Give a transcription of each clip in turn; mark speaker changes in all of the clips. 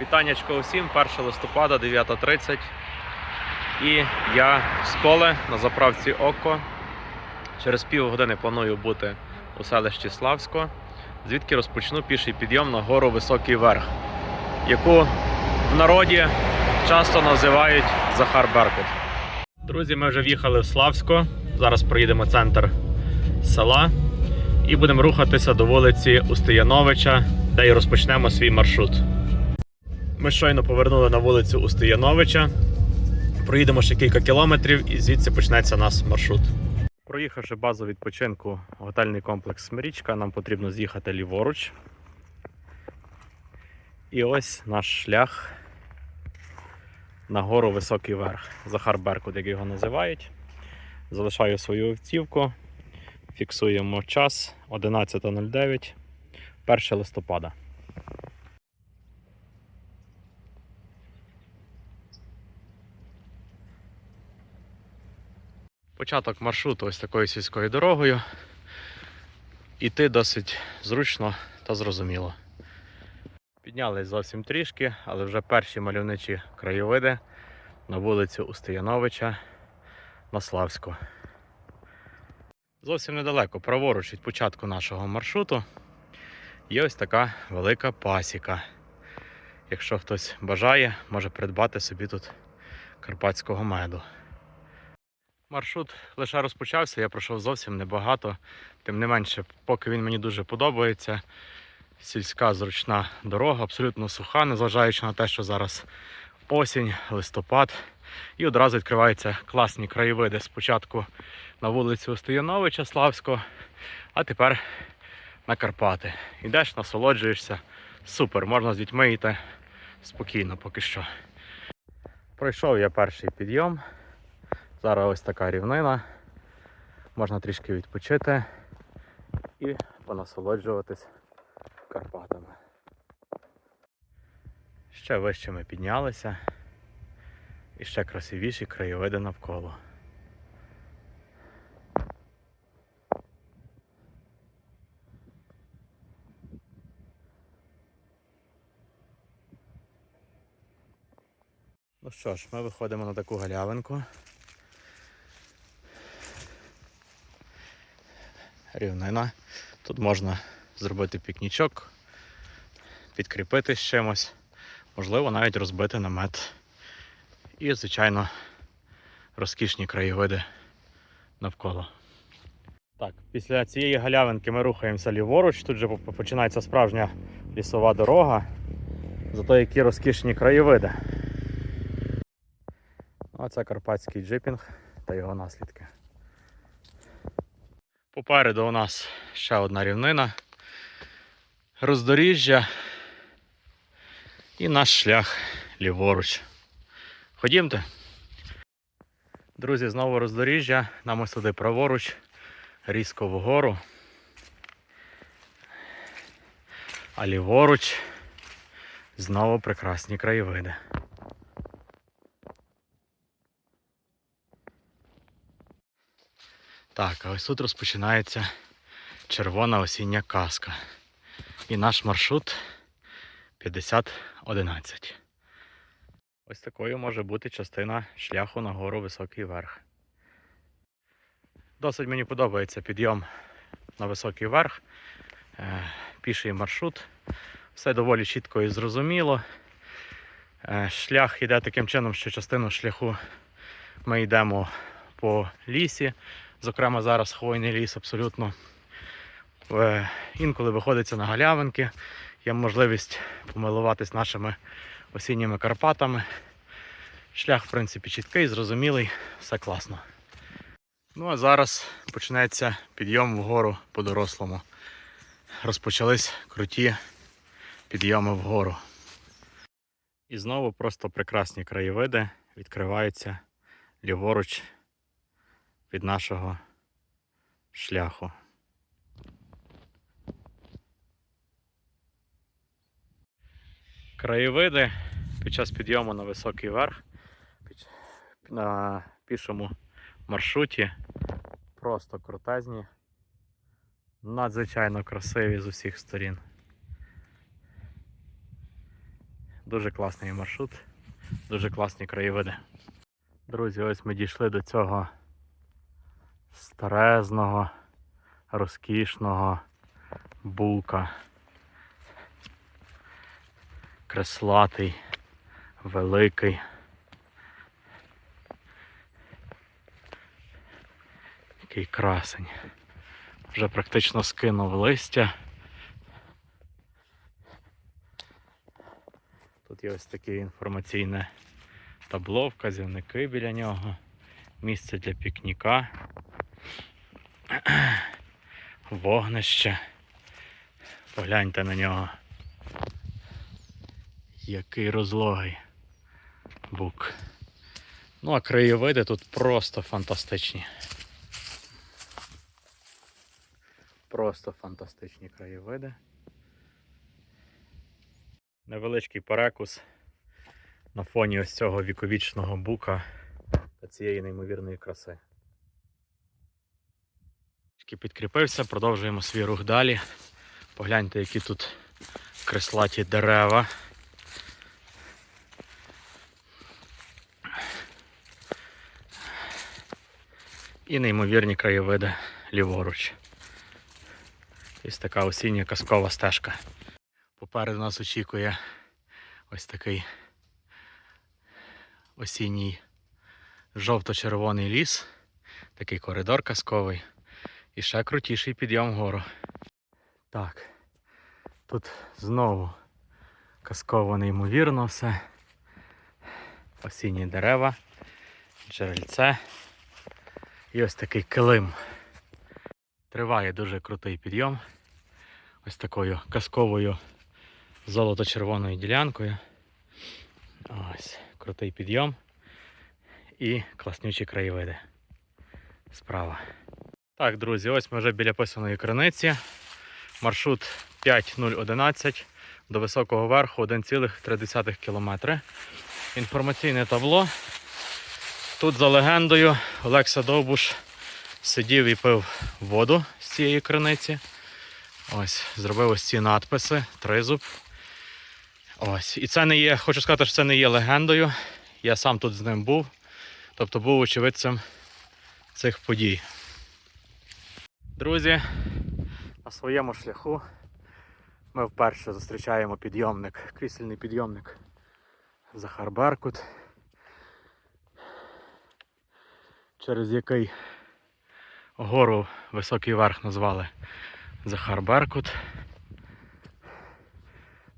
Speaker 1: Вітаннячко усім, 1 листопада, 9.30. І я з коле на заправці Око. Через півгодини планую бути у селищі Славсько, звідки розпочну піший підйом на гору Високий Верх, яку в народі часто називають Захар Беркут. Друзі, ми вже в'їхали в Славсько. Зараз проїдемо центр села і будемо рухатися до вулиці Устияновича, де і розпочнемо свій маршрут. Ми щойно повернули на вулицю Устияновича. Проїдемо ще кілька кілометрів і звідси почнеться наш маршрут. Проїхавши базу відпочинку готельний комплекс Смирічка, нам потрібно з'їхати ліворуч. І ось наш шлях на гору Високий Верх. Захар Беркут, як його називають. Залишаю свою автівку. Фіксуємо час 11.09, 1 листопада. Початок маршруту ось такою сільською дорогою. Іти досить зручно та зрозуміло. Піднялись зовсім трішки, але вже перші мальовничі краєвиди на вулицю Устияновича на Славську. Зовсім недалеко, праворуч від початку нашого маршруту, є ось така велика пасіка. Якщо хтось бажає, може придбати собі тут карпатського меду. Маршрут лише розпочався, я пройшов зовсім небагато. Тим не менше, поки він мені дуже подобається. Сільська зручна дорога, абсолютно суха, незважаючи на те, що зараз осінь, листопад. І одразу відкриваються класні краєвиди. Спочатку на вулицю Стояновича Славського, а тепер на Карпати. Йдеш, насолоджуєшся. Супер, можна з дітьми йти спокійно поки що. Пройшов я перший підйом. Зараз ось така рівнина. Можна трішки відпочити і понасолоджуватись Карпатами. Ще вище ми піднялися і ще красивіші краєвиди навколо. Ну що ж, ми виходимо на таку галявинку. Рівнина. Тут можна зробити пікнічок, підкріпити з чимось, можливо, навіть розбити намет. І, звичайно, розкішні краєвиди навколо. Так, після цієї галявинки ми рухаємося ліворуч. Тут же починається справжня лісова дорога. Зато які розкішні краєвиди. А це карпатський джипінг та його наслідки. Попереду у нас ще одна рівнина, роздоріжжя і наш шлях ліворуч. Ходімте. Друзі, знову роздоріжжя. Нам ось туди праворуч, різко вгору. А ліворуч знову прекрасні краєвиди. Так, а ось тут розпочинається червона осіння казка. І наш маршрут 5011. Ось такою може бути частина шляху на гору Високий Верх. Досить мені подобається підйом на високий верх, е, піший маршрут. Все доволі чітко і зрозуміло. Е, Шлях йде таким чином, що частину шляху ми йдемо по лісі. Зокрема, зараз хвойний ліс абсолютно е, інколи виходиться на галявинки. Є можливість помилуватись нашими осінніми Карпатами. Шлях, в принципі, чіткий, зрозумілий, все класно. Ну а зараз почнеться підйом вгору по-дорослому. Розпочались круті підйоми вгору. І знову просто прекрасні краєвиди відкриваються ліворуч від нашого шляху. Краєвиди під час підйому на високий верх на пішому маршруті просто крутезні, надзвичайно красиві з усіх сторін. Дуже класний маршрут, дуже класні краєвиди. Друзі, ось ми дійшли до цього старезного, розкішного бука. Креслатий, великий. Який красень. Вже практично скинув листя. Тут є ось таке інформаційне табло, вказівники біля нього, місце для пікніка, вогнище. Погляньте на нього. Який розлогий бук. Ну, а краєвиди тут просто фантастичні. Просто фантастичні краєвиди. Невеличкий перекус на фоні ось цього віковічного бука та цієї неймовірної краси. Трішки Підкріпився, продовжуємо свій рух далі. Погляньте, які тут креслаті дерева. І неймовірні краєвиди ліворуч. Ось така осіння казкова стежка. Попереду нас очікує ось такий осінній жовто-червоний ліс, такий коридор казковий і ще крутіший підйом вгору. Так, тут знову казково неймовірно все. Осінні дерева, джерельце і ось такий килим. Триває дуже крутий підйом. Ось такою казковою золото-червоною ділянкою. Ось, крутий підйом і класнючі краєвиди. Справа. Так, друзі, ось ми вже біля писаної криниці. Маршрут 5011 до високого верху 1,3 км. Інформаційне табло. Тут за легендою Олекса Довбуш сидів і пив воду з цієї криниці. Ось, зробив ось ці надписи, тризуб. Ось. І це не є, хочу сказати, що це не є легендою. Я сам тут з ним був. Тобто був очевидцем цих подій. Друзі, на своєму шляху ми вперше зустрічаємо підйомник, крісельний підйомник Захар Беркут, через який гору високий верх назвали Захар Беркут.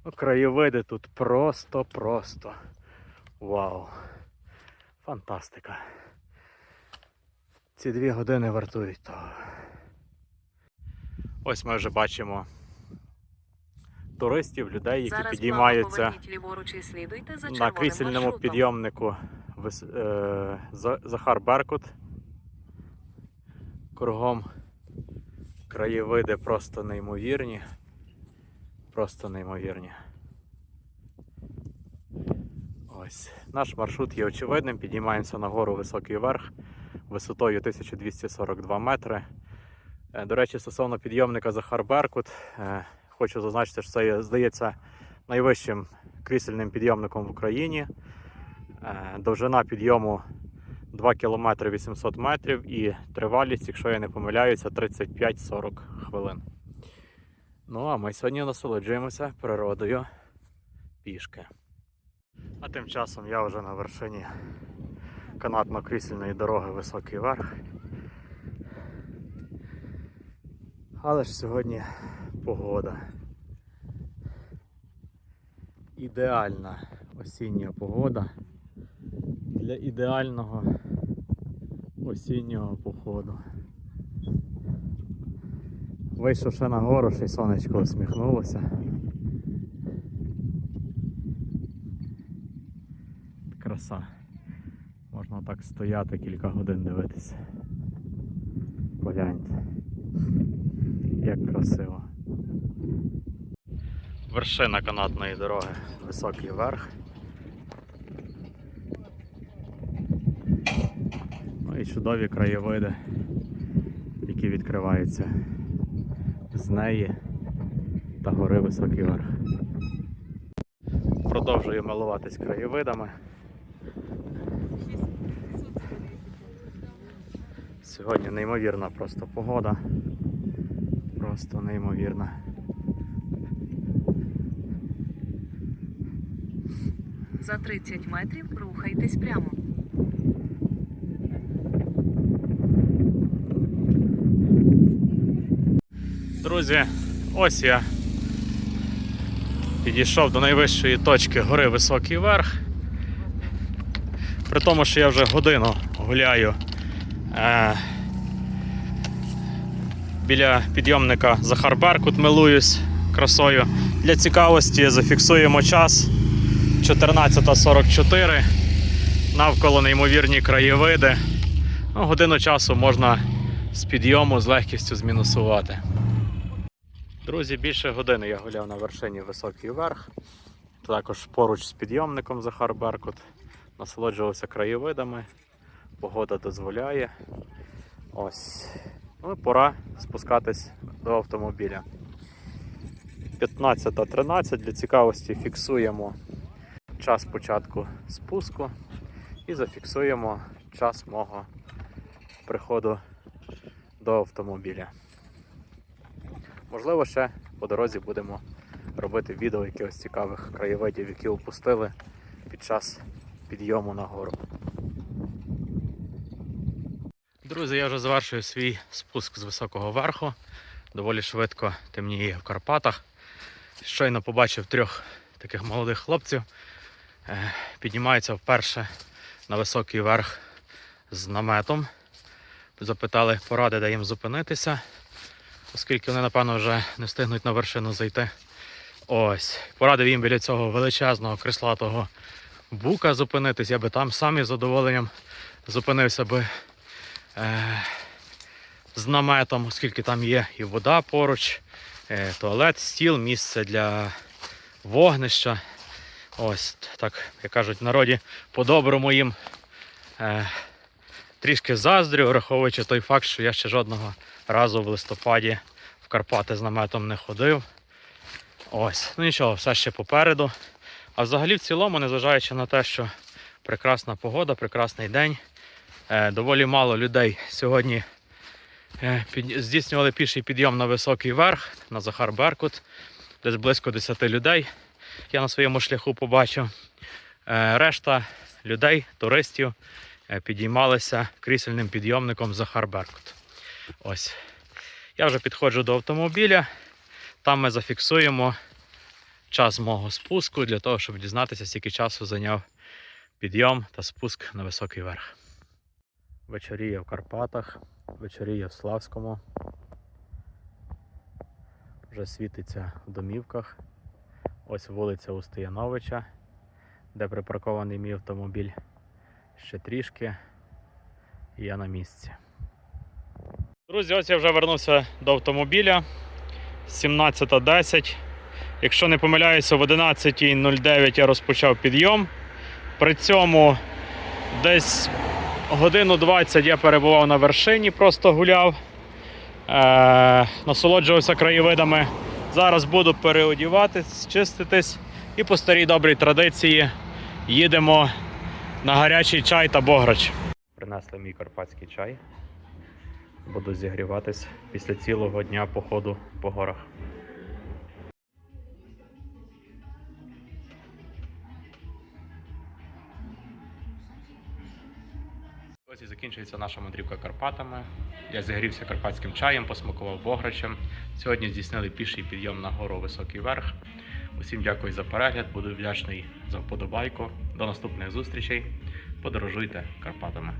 Speaker 1: Ну, краєвиди тут просто-просто. Вау! Фантастика. Ці дві години вартують того. Ось ми вже бачимо туристів, людей, які
Speaker 2: Зараз
Speaker 1: підіймаються
Speaker 2: ліворуч і слідуйте за
Speaker 1: на крісельному
Speaker 2: маршрутом.
Speaker 1: підйомнику е, За- Захар Беркут. Кругом краєвиди просто неймовірні. Просто неймовірні. Ось. Наш маршрут є очевидним. Підіймаємося на гору високий верх висотою 1242 метри. Е, До речі, стосовно підйомника Захар Беркут, е, хочу зазначити, що це є, здається найвищим крісельним підйомником в Україні. Е, Довжина підйому 2 км 800 метрів і тривалість, якщо я не помиляюся, 35-40 хвилин. Ну а ми сьогодні насолоджуємося природою пішки. А тим часом я вже на вершині канатно-крісельної дороги Високий Верх. Але ж сьогодні погода. Ідеальна осіння погода для ідеального осіннього походу. Вийшовши на гору, ще й сонечко усміхнулося. Краса. Можна так стояти кілька годин дивитися. Погляньте. Красиво. Вершина канатної дороги, високий верх. Ну і чудові краєвиди, які відкриваються з неї та гори високий верх. Продовжую милуватись краєвидами. Сьогодні неймовірна просто погода. Просто неймовірна.
Speaker 2: За 30 метрів рухайтесь прямо.
Speaker 1: Друзі, ось я підійшов до найвищої точки гори Високий Верх. При тому, що я вже годину гуляю е, біля підйомника Захар Беркут, милуюсь красою. Для цікавості зафіксуємо час 14.44. Навколо неймовірні краєвиди. Ну, годину часу можна з підйому з легкістю змінусувати. Друзі, більше години я гуляв на вершині Високий Верх. Також поруч з підйомником Захар Беркут. Насолоджувався краєвидами. Погода дозволяє. Ось. Ну пора спускатись до автомобіля. 15.13 для цікавості фіксуємо час початку спуску і зафіксуємо час мого приходу до автомобіля. Можливо, ще по дорозі будемо робити відео якихось цікавих краєвидів, які опустили під час підйому на гору. Друзі, я вже завершую свій спуск з високого верху. Доволі швидко темніє в Карпатах. Щойно побачив трьох таких молодих хлопців. Е, Піднімаються вперше на високий верх з наметом. Запитали поради, де їм зупинитися оскільки вони, напевно, вже не встигнуть на вершину зайти. Ось. Порадив їм біля цього величезного крислатого бука зупинитись. Я би там сам із задоволенням зупинився би з наметом, оскільки там є і вода поруч, е, туалет, стіл, місце для вогнища. Ось так, як кажуть народі, по-доброму їм е, трішки заздрю, враховуючи той факт, що я ще жодного разу в листопаді в Карпати з наметом не ходив. Ось, ну нічого, все ще попереду. А взагалі в цілому, незважаючи на те, що прекрасна погода, прекрасний день, е, доволі мало людей сьогодні е, здійснювали піший підйом на високий верх, на Захар Беркут, десь близько 10 людей. Я на своєму шляху побачив. Е, решта людей, туристів, е, підіймалися крісельним підйомником Захар Беркут. Ось. Я вже підходжу до автомобіля. Там ми зафіксуємо час мого спуску для того, щоб дізнатися, скільки часу зайняв підйом та спуск на високий верх. Вечоріє в Карпатах, вечоріє в Славському. Вже світиться в домівках. Ось вулиця Устияновича, де припаркований мій автомобіль. Ще трішки. І я на місці. Друзі, ось я вже вернувся до автомобіля. 17.10. Якщо не помиляюся, в 11.09 я розпочав підйом. При цьому десь годину 20 я перебував на вершині, просто гуляв, е- насолоджувався краєвидами. Зараз буду переодіватись, чиститись і по старій добрій традиції їдемо на гарячий чай та бограч. Принесли мій карпатський чай. Буду зігріватись після цілого дня походу по горах. Закінчується наша мандрівка Карпатами. Я зігрівся карпатським чаєм, посмакував бограчем. Сьогодні здійснили піший підйом на гору Високий Верх. Усім дякую за перегляд, буду вдячний за вподобайку. До наступних зустрічей. Подорожуйте Карпатами.